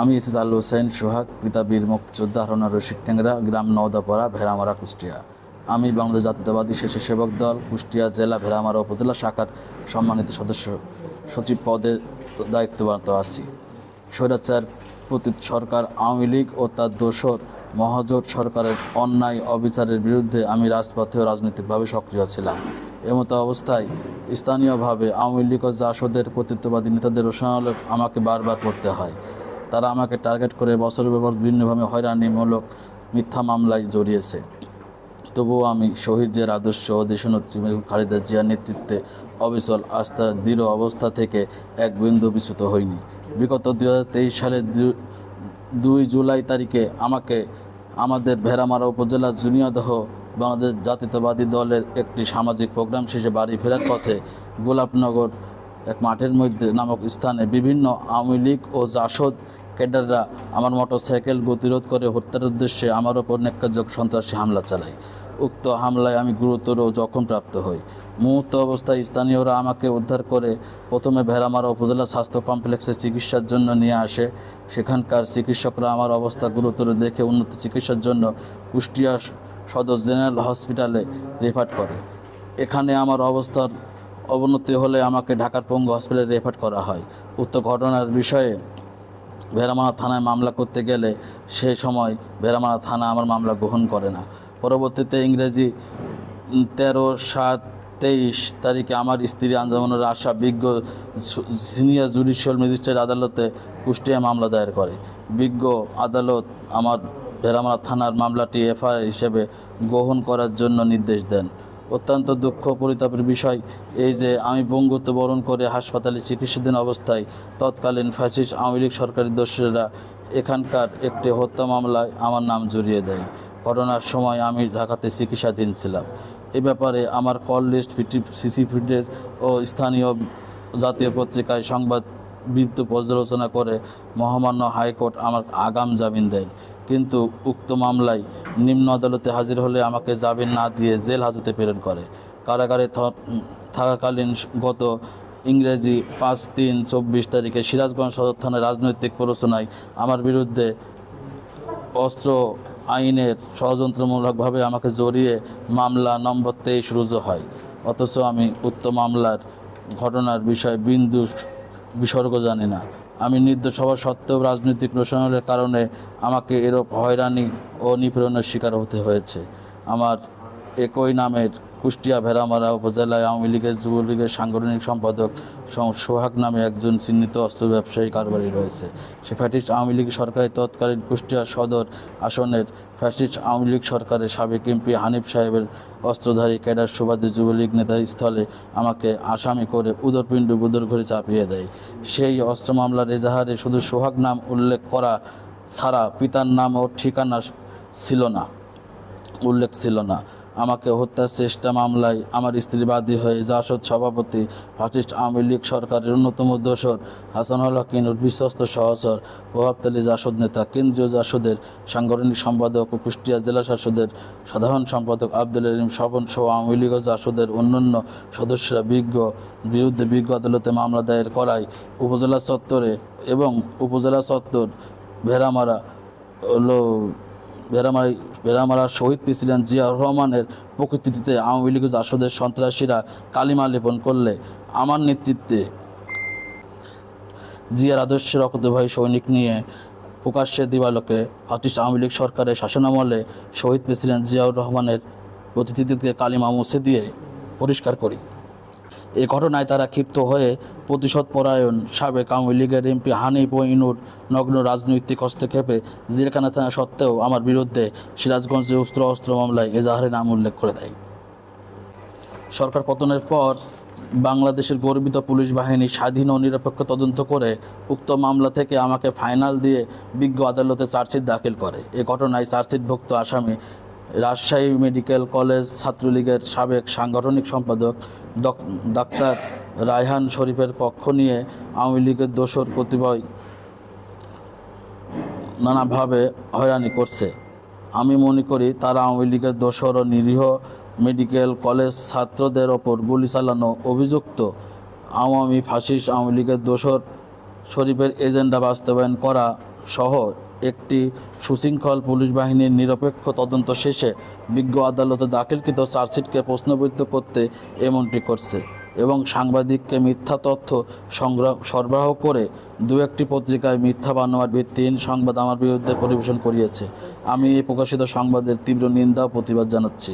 আমি এসেস আল হোসেন, সোহাগ পিতা বীর, মুক্তিযোদ্ধা, হারুনা রশিদ টেংরা গ্রাম নওদাপাড়া, ভেড়ামারা, কুষ্টিয়া। আমি বাংলাদেশ জাতীয়তাবাদী স্বেচ্ছাসেবক দল, কুষ্টিয়া জেলা, ভেড়ামারা উপজেলা শাখার সম্মানিত সদস্য। সচিব পদে দায়িত্বরত আছি। স্বৈরাচার পতিত সরকার আওয়ামী লীগ ও তার দোসর মহাজোট সরকারের অন্যায় অবিচারের বিরুদ্ধে আমি রাজপথে ও রাজনৈতিকভাবে সক্রিয় ছিলাম। এমতো অবস্থায় স্থানীয়ভাবে আওয়ামী লীগ ও জাসদের কর্তৃত্ববাদী নেতাদের রোষণালোক আমাকে বারবার করতে হয়। তারা আমাকে টার্গেট করে বছরের পর বিভিন্নভাবে হয়রানিমূলক মিথ্যা মামলায় জড়িয়েছে। তবুও আমি শহীদদের আদর্শ দেশনেত্রী খালেদা জিয়ার নেতৃত্বে অবিচল আস্থার দৃঢ় অবস্থা থেকে এক বিন্দু বিচ্যুত হইনি। বিগত দুই সালের দুই জুলাই তারিখে আমাকে আমাদের ভেড়ামারা উপজেলা জুনিয়রদহ বাংলাদেশ জাতীয়তাবাদী দলের একটি সামাজিক প্রোগ্রাম শেষে বাড়ি ফেরার পথে গোলাপনগর এক মাঠের মধ্যে নামক স্থানে বিভিন্ন আওয়ামী লীগ ও জাসদ ক্যাডাররা আমার মোটরসাইকেল গতিরোধ করে হত্যার উদ্দেশ্যে আমার ওপর নেককারজক সন্ত্রাসী হামলা চালায়। উক্ত হামলায় আমি গুরুতর জখমপ্রাপ্ত হই। মুহূর্ত অবস্থায় স্থানীয়রা আমাকে উদ্ধার করে প্রথমে ভেড়ামারা উপজেলা স্বাস্থ্য কমপ্লেক্সে চিকিৎসার জন্য নিয়ে আসে। সেখানকার চিকিৎসকরা আমার অবস্থা গুরুতর দেখে উন্নত চিকিৎসার জন্য কুষ্টিয়া সদর জেনারেল হসপিটালে রেফার করে। এখানে আমার অবস্থার অবনতি হলে আমাকে ঢাকার পঙ্গু হসপিটালে রেফার করা হয়। উক্ত ঘটনার বিষয়ে ভেড়ামারা থানায় মামলা করতে গেলে সে সময় ভেড়ামারা থানা আমার মামলা গ্রহণ করে না। পরবর্তীতে ইংরেজি তেরো সাত তেইশ তারিখে আমার স্ত্রী আঞ্জামানুর আশা বিজ্ঞ সিনিয়র জুডিশিয়াল ম্যাজিস্ট্রেট আদালতে কুষ্টিয়া মামলা দায়ের করে। বিজ্ঞ আদালত আমার ভেড়ামারা থানার মামলাটি এফআইআর হিসেবে গ্রহণ করার জন্য নির্দেশ দেন। অত্যন্ত দুঃখ পরিতাপের বিষয় এই যে আমি বঙ্গুত্ব বরণ করে হাসপাতালে চিকিৎসাধীন অবস্থায় তৎকালীন ফ্যাসিস্ট আওয়ামী লীগ সরকারি দোষীরা এখানকার একটি হত্যা মামলায় আমার নাম জড়িয়ে দেয়। করোনার সময় আমি ঢাকাতে চিকিৎসাধীন ছিলাম। এ ব্যাপারে আমার কল লিস্ট সিসি ফুটেজ ও স্থানীয় জাতীয় পত্রিকায় সংবাদ বিবৃত পর্যালোচনা করে মহামান্য হাইকোর্ট আমার আগাম জামিন দেন। কিন্তু উক্ত মামলায় নিম্ন আদালতে হাজির হলে আমাকে জামিন না দিয়ে জেল হাজতে প্রেরণ করে। কারাগারে থাকাকালীন গত ইংরেজি পাঁচ তিন চব্বিশ তারিখে সিরাজগঞ্জ সদর থানায় রাজনৈতিক প্ররোচনায় আমার বিরুদ্ধে অস্ত্র আইনের ষড়যন্ত্রমূলকভাবে আমাকে জড়িয়ে মামলা নম্বর তেইশ রুজু হয়। অথচ আমি উক্ত মামলার ঘটনার বিষয়ে বিন্দু বিসর্গ জানি না। আমি নির্দোষ হওয়া সত্ত্বেও রাজনৈতিক রোষণের কারণে আমাকে এরূপ হয়রানি ও নিপীড়নের শিকার হতে হয়েছে। আমার একই নামের কুষ্টিয়া, ভেড়ামারা উপজেলায় আওয়ামী লীগের যুবলীগের সাংগঠনিক সম্পাদক সোহাগ নামে একজন চিহ্নিত অস্ত্র ব্যবসায়ী কারবারি রয়েছে। সে ফ্যাটিস্ট আওয়ামী লীগ সরকারের তৎকালীন কুষ্টিয়া সদর আসনের ফ্যাসিস্ট আওয়ামী লীগ সরকারের সাবেক এমপি হানিফ সাহেবের অস্ত্রধারী ক্যাডার সুবাদে যুবলীগ নেতা স্থলে আমাকে আসামি করে উদরপিণ্ড বুদর ঘরে চাপিয়ে দেয়। সেই অস্ত্র মামলার এজাহারে শুধু সোহাগ নাম উল্লেখ করা ছাড়া পিতার নাম ও ঠিকানা ছিল না, উল্লেখ ছিল না। আমাকে হত্যার চেষ্টা মামলায় আমার স্ত্রী বাদী হয়ে জাসদ সভাপতি ফার্স্ট আওয়ামী লীগ সরকারের অন্যতম দোসর হাসানুল হকিনুর বিশ্বস্ত সহচর প্রভাবতালী জাসদ নেতা, কেন্দ্রীয় জাসদের সাংগঠনিক সম্পাদক ও কুষ্টিয়া জেলা শাসদের সাধারণ সম্পাদক আব্দুল আলিম স্বপন সহ আওয়ামী লীগ ও জাসদের অন্যান্য সদস্যরা বিজ্ঞ, বিরুদ্ধে বিজ্ঞ আদালতে মামলা দায়ের করায় উপজেলা চত্বরে এবং উপজেলা চত্বর ভেড়ামারা ভেড়ামারি ভেড়ামারার শহীদ প্রেসিডেন্ট জিয়াউর রহমানের প্রকৃতিতে আওয়ামী লীগ জাসদের সন্ত্রাসীরা কালিমা লেপন করলে আমার নেতৃত্বে জিয়ার আদর্শের রক্তভাই সৈনিক নিয়ে প্রকাশ্যে দিবালোকে ফাটিস্ট আওয়ামী লীগ সরকারের শাসনামলে শহীদ প্রেসিডেন্ট জিয়াউর রহমানের প্রতিনিধিত্বে কালিমা মুছে দিয়ে পরিষ্কার করি। এই ঘটনায় তারা ক্ষিপ্ত হয়ে প্রতিশোধ পরায়ণ সাবেক আওয়ামী লীগের এমপি হানিফ ও ইনুর নগ্ন রাজনৈতিক হস্তক্ষেপে জেলখানা থাকা সত্ত্বেও আমার বিরুদ্ধে সিরাজগঞ্জে অস্ত্র অস্ত্র মামলায় এজাহারে নাম উল্লেখ করে দেয়। সরকার পতনের পর বাংলাদেশের গর্বিত পুলিশ বাহিনী স্বাধীন ও নিরপেক্ষ তদন্ত করে উক্ত মামলা থেকে আমাকে ফাইনাল দিয়ে বিজ্ঞ আদালতে চার্জশিট দাখিল করে। এ ঘটনায় চার্জশিটভুক্ত আসামি রাজশাহী মেডিকেল কলেজ ছাত্রলীগের সাবেক সাংগঠনিক সম্পাদক ডাক্তার রায়হান শরীফের পক্ষ নিয়ে আওয়ামী লীগের দোসর কতিপয় নানাভাবে হয়রানি করছে। আমি মনে করি তারা আওয়ামী লীগের দোসর ও নিরীহ মেডিকেল কলেজ ছাত্রদের ওপর গুলি চালানো অভিযুক্ত আওয়ামী ফাসিস্ট আওয়ামী লীগের দোসর শরীফের এজেন্ডা বাস্তবায়ন করা সহ একটি সুশৃঙ্খল পুলিশ বাহিনীর নিরপেক্ষ তদন্ত শেষে বিজ্ঞ আদালতে দাখিলকৃত চার্জশিটকে প্রশ্নবিদ্ধ করতে এমনটি করছে এবং সাংবাদিককে মিথ্যা তথ্য সংগ্রহ, সরবরাহ করে দু একটি পত্রিকায় মিথ্যা বানোয়ার ভিত্তিহীন সংবাদ আমার বিরুদ্ধে পরিবেশন করিয়েছে। আমি এই প্রকাশিত সংবাদের তীব্র নিন্দা ও প্রতিবাদ জানাচ্ছি।